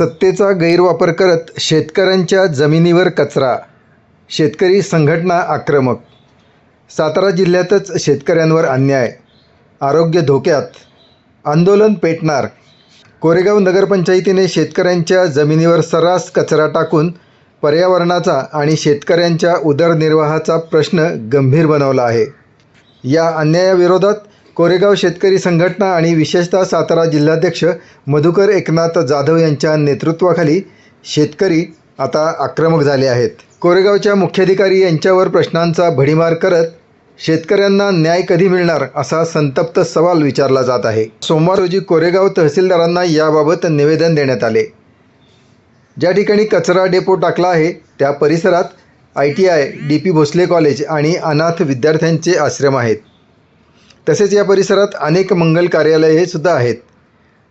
सत्तेचा गैरवापर करत शेतकऱ्यांच्या जमिनीवर कचरा शेतकरी संघटना आक्रमक. सातारा जिल्ह्यातच शेतकऱ्यांवर अन्याय. आरोग्य धोक्यात. आंदोलन पेटणार. कोरेगाव नगरपंचायतीने शेतकऱ्यांच्या जमिनीवर सर्रास कचरा टाकून पर्यावरणाचा आणि शेतकऱ्यांच्या उदरनिर्वाहाचा प्रश्न गंभीर बनवला आहे. या अन्यायाविरोधात कोरेगाव शेतकरी संघटना आणि विशेषतः सातारा जिल्हाध्यक्ष मधुकर एकनाथ जाधव यांच्या नेतृत्वाखाली शेतकरी आता आक्रमक झाले आहेत. कोरेगावच्या मुख्याधिकारी यांच्यावर प्रश्नांचा भडीमार करत शेतकऱ्यांना न्याय कधी मिळणार असा संतप्त सवाल विचारला जात आहे. सोमवार रोजी कोरेगाव तहसीलदारांना याबाबत निवेदन देण्यात आले. ज्या ठिकाणी कचरा डेपो टाकला आहे त्या परिसरात I T I D P Bhosale college आणि अनाथ विद्यार्थ्यांचे आश्रम आहेत. तसेच या परिसरात अनेक मंगल कार्यालये सुद्धा आहेत.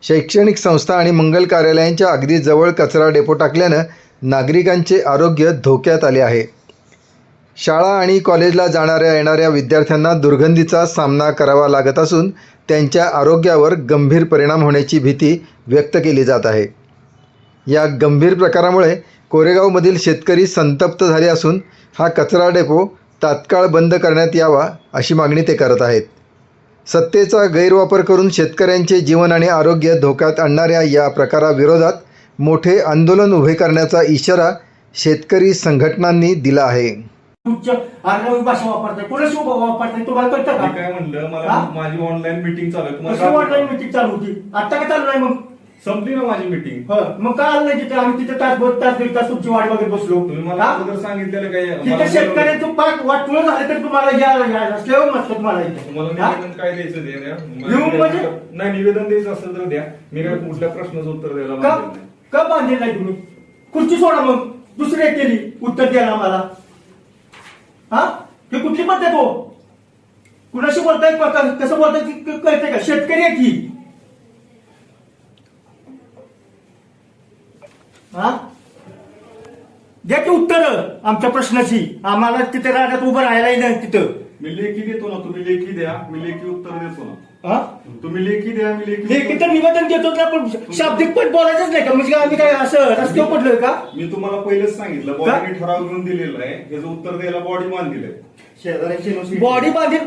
शैक्षणिक संस्था आणि मंगल कार्यालयांच्या अगदी जवळ कचरा डेपो टाकल्यानं नागरिकांचे आरोग्य धोक्यात आले आहे. शाळा आणि कॉलेजला जाणाऱ्या येणाऱ्या विद्यार्थ्यांना दुर्गंधीचा सामना करावा लागत असून त्यांच्या आरोग्यावर गंभीर परिणाम होण्याची भीती व्यक्त केली जात आहे. या गंभीर प्रकारामुळे कोरेगावमधील शेतकरी संतप्त झाले असून हा कचरा डेपो तात्काळ बंद करण्यात यावा अशी मागणी ते करत आहेत. सत्तेचा गैरवापर करून शेतकऱ्यांचे जीवन आणि आरोग्य धोक्यात आणणाऱ्या या प्रकाराविरोधात मोठे आंदोलन उभे करण्याचा इशारा शेतकरी संघटनांनी दिला आहे. उच्च आग्रही भाषा वापरताय कोणाशी वापरताय? तुम्हाला कळतं काय म्हणलं मला हा? माझी ऑनलाईन मीटिंग चालू ऑनलाईन मिटिंग चालू होती? आता का चालू नाही मग? संपली ना माझी मीटिंग हं, मग काय आलं नाही तिथे. आम्ही तिथे तास दोन तास दीड तास तुमची वाट बघत बसलो. तुम्ही मला? अगोदर सांगितलेलं काय? तिथे शेतकऱ्यांचं पाक वाटपुळ झालं तर तुम्हाला या या- असल्यावर म्हटलं तुम्हाला इथे. तुम्हाला? निवेदन काय द्यायचं ते द्या. लिहून म्हणजे? नाही निवेदन द्यायचं असेल तर द्या. मी काय कुठल्या प्रश्नाचं उत्तर द्यायला का नाही. का बांधेल नाही तुम्ही? खुर्ची सोडा मग. दुसरी एक केली. उत्तर द्यायला आम्हाला हा? हे कुठली पद्धत हो? कुणाशी बोलताय? क- कसं बोलताय? ती क- कळते का? शेतकरी आहे की हा? द्या की उत्तर आमच्या प्रश्नाची. आम्हाला तिथे राहण्यात उभं राहायलाही नाही तिथं. मी लेखी देतो ना तुम्ही लेखी द्या. मी लेखी उत्तर देतो ना. हा? तुम्ही लेखी द्या मी लेखी लेखी तर निवेदन देतो ना पण शाब्दिक पण बोलायचंच नाही का? म्हणजे आम्ही काय असं रस्त्यावर पडलोय का? मी तुम्हाला पहिलेच सांगितलं का? बॉडीने ठराव घेऊन दिलेला आहे. याचं उत्तर द्यायला बॉडी मान दिलंय बॉडी बांधील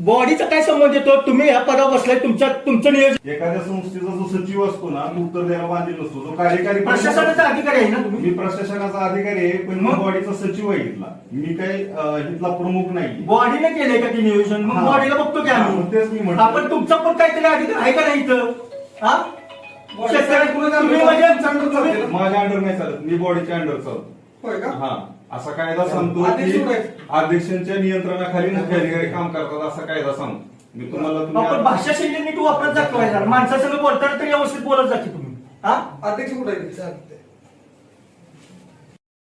बॉडीचा काय संबंध येतो? तुम्ही ह्या पदावर बसलाय तुमच्या तुमचं नियोजन एखाद्या संस्थेचा जो सचिव असतो ना तो उत्तर द्यायला बांधील नसतो जो कार्यकारी प्रशासनाचा अधिकारी आहे ना तुम्ही? मी प्रशासनाचा अधिकारी आहे पण मग? बॉडीचा सचिव आहे इथला. मी काही अं, इथला प्रमुख नाही बॉडीने केलंय का ते नियोजन? मग हा. बॉडीला बघतो की हा, मग तेच मी आम्ही म्हणतो. आपण तुमचा पण काहीतरी अधिकार आहे का नाही इथं? हा? तुम्ही म्हणजे माझ्या अंडर नाही चालत. मी बॉडीच्या अंडर चालतो. होय का? हा. असा कायदा सांगतो की? अध्यक्षांच्या नियंत्रणाखाली मुख्य अधिकारी काम करतात असा कायदा सांगतो. मी तुम्हाला आपण तुम्ही भाषा शैली नीट वापरत जातो पाहिजे माणसासंग बोलताना तरी व्यवस्थित बोलत जा की तुम्ही. हा? अध्यक्ष कुठे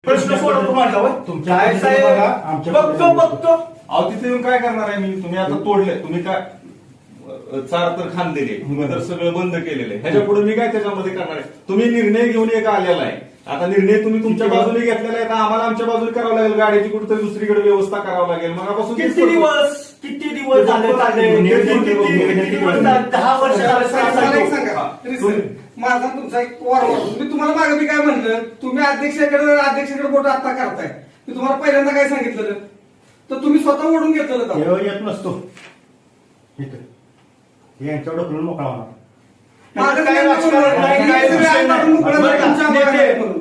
प्रश्न सोडवतो माझा होय? तुमच्या काय बघा, आमच्या बघतो बघतो. अहो तिथे येऊन काय करणार आहे मी? तुम्ही आता तोडले. तुम्ही काय अ, चार तर तुम्ही तर सगळं बंद केलेलं आहे. ह्याच्या पुढे मी काय त्याच्यामध्ये करणार आहे? तुम्ही निर्णय घेऊन एक आलेला आहे. आता निर्णय तुम्ही तुमच्या बाजूने घेतलेला आहे तर आम्हाला आमच्या बाजूने करावं लागेल. गाडीची कुठेतरी दुसरीकडे व्यवस्था करावं लागेल. मगापासून तेच किती. दिवस किती दिवस? झाले? दहा वर्ष हा. माझा तुमचा एक वार मी तुम्हाला मागे मी काय म्हणलं? तुम्ही अध्यक्षाकडे अध्यक्षाकडे बोट आता करताय. मी तुम्हाला पहिल्यांदा काय सांगितलं तर तुम्ही स्वतः ओढून घेतलं येत नसतो. यांच्यावर मोकळा होणार.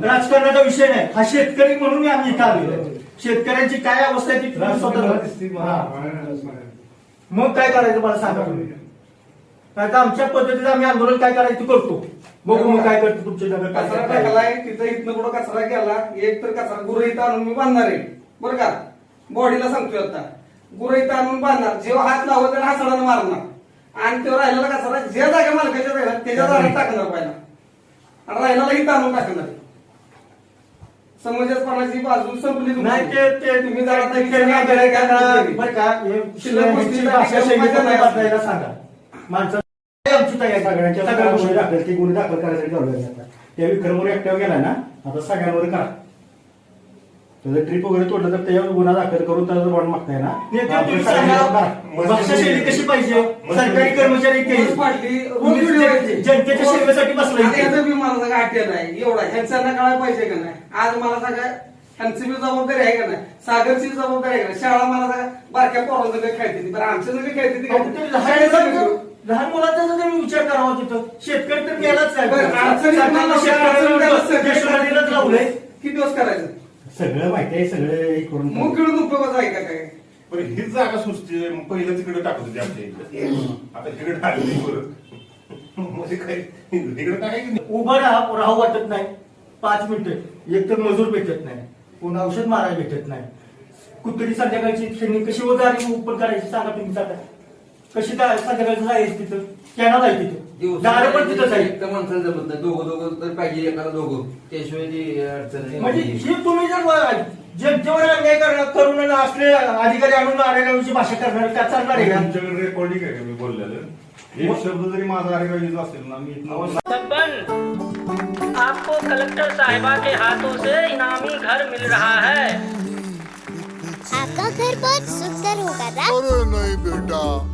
राजकारणाचा विषय नाही. हा शेतकरी म्हणून आम्ही इथं आलेलो. शेतकऱ्यांची काय अवस्था आहे ती स्वतः हा. मग काय करायचं मला सांगा तुम्ही. काय तर आमच्या पद्धतीने आम्ही आंदोलन काय करायचं ते करतो. बघू मग काय करतो तुमच्या नगर कचरा टाकलाय तिथं इथनं कुठं कचरा केला. एक तर कचरा गुरं इथं आणून मी बांधणार आहे. बरं का? बॉडीला सांगतोय आता. गुरं इथं आणून बांधणार. जेव्हा हात लावत त्याला हाताळानं मारणार. आणि तेव्हा राहिलेला कचरा ज्या जागा मालकाच्या राहिला त्याच्या जागा टाकणार पहिला आणि राहिलेला इथं आणून टाकणार. समंजसपणाची बाजू संपली. नाही ते ते तुम्ही जरा ते- त्या ते- विषयाला ते- आग्रह करा. बरं का हे शिल्लक ह्याची गोष्टी भाषा शैली मजा पण नाही बदलायला सांगा. माणसं आमची तयारी सगळ्यांच्या सगळ्या गोष्टी दाखल ते गुन्हे दाखल करायसाठी लावले जातात त्या विक्रमवर एकट्यावर गेला ना आता सगळ्यांवर करा. जर ट्रिप वगैरे तोडलं तर त्याच्यावर गुन्हा दाखल करून त्याचं बॉन्ड मागताय ना तुम्ही सांगा. भक्षशैली कशी पाहिजे? सरकारी कर्मचारी केली तुम्ही. जनतेच्या सेवेसाठी बसलाय आता याचं बी मला आठवण आहे एवढा ह्यांच्यांना कळायला पाहिजे का नाही? आज मला सगळं ह्यांची बी जबाबदारी आहे का नाही? सागरची बी जबाबदारी आहे का नाही? शाळा मला सगळं बारक्या पोरांचं खेळते ती बरं आमच्या सगळी खेळते ती. अहो, ते खेळते. लहान शाळेचं बी मुलांचा- घेऊ. लहान मुलांचा जर तुम्ही विचार करावा तिथं शेतकरी तर गेलाच नाही बरं, अडचणीत लावलंय. किती दिवस करायचं? सगळं माहिती आहे सगळं हे करून मग खेळून उपयोगाचं आहे का काय? पण हीच जागा सुचते मग पहिलं तिकडे टाकत होती आमच्या इकडे. आता तिकडे टाकली परत. म्हणजे काय? तिकडे उभं राहा राहू वाटत नाही. पाच मिनिटं. एक तर मजूर भेटत नाही. कोण औषध मारायला भेटत नाही. कुत्री संध्याकाळची त्यांनी कशी वजारी ओपन करायची सांगा तुम्ही सांगा कशी संध्याकाळचं जायचं तिथं? कॅनल आहे तिथं. दारं पण तिथं जाईल. एकटं माणसाला जमत नाही. दोघं दोघं तर पाहिजे एकाला दोघं. त्याशिवाय ती अडचण नाही. म्हणजे ही तुम्ही जर व- जनतेवर अन्याय करणार करून असले अधिकारी आणून आलेल्याची भाषा करणार त्या चालणार आहे का? तुमच्याकडे रेकॉर्डिंग आहे का? मी बोललेलं. एक शब्द जरी माझा ऐकायचा असेल ना मी आपको कलेक्टर साहिबा के हाथों से इनामी घर मिल रहा है। आपका घर बहुत सुंदर होगा ना अरे नहीं बेटा।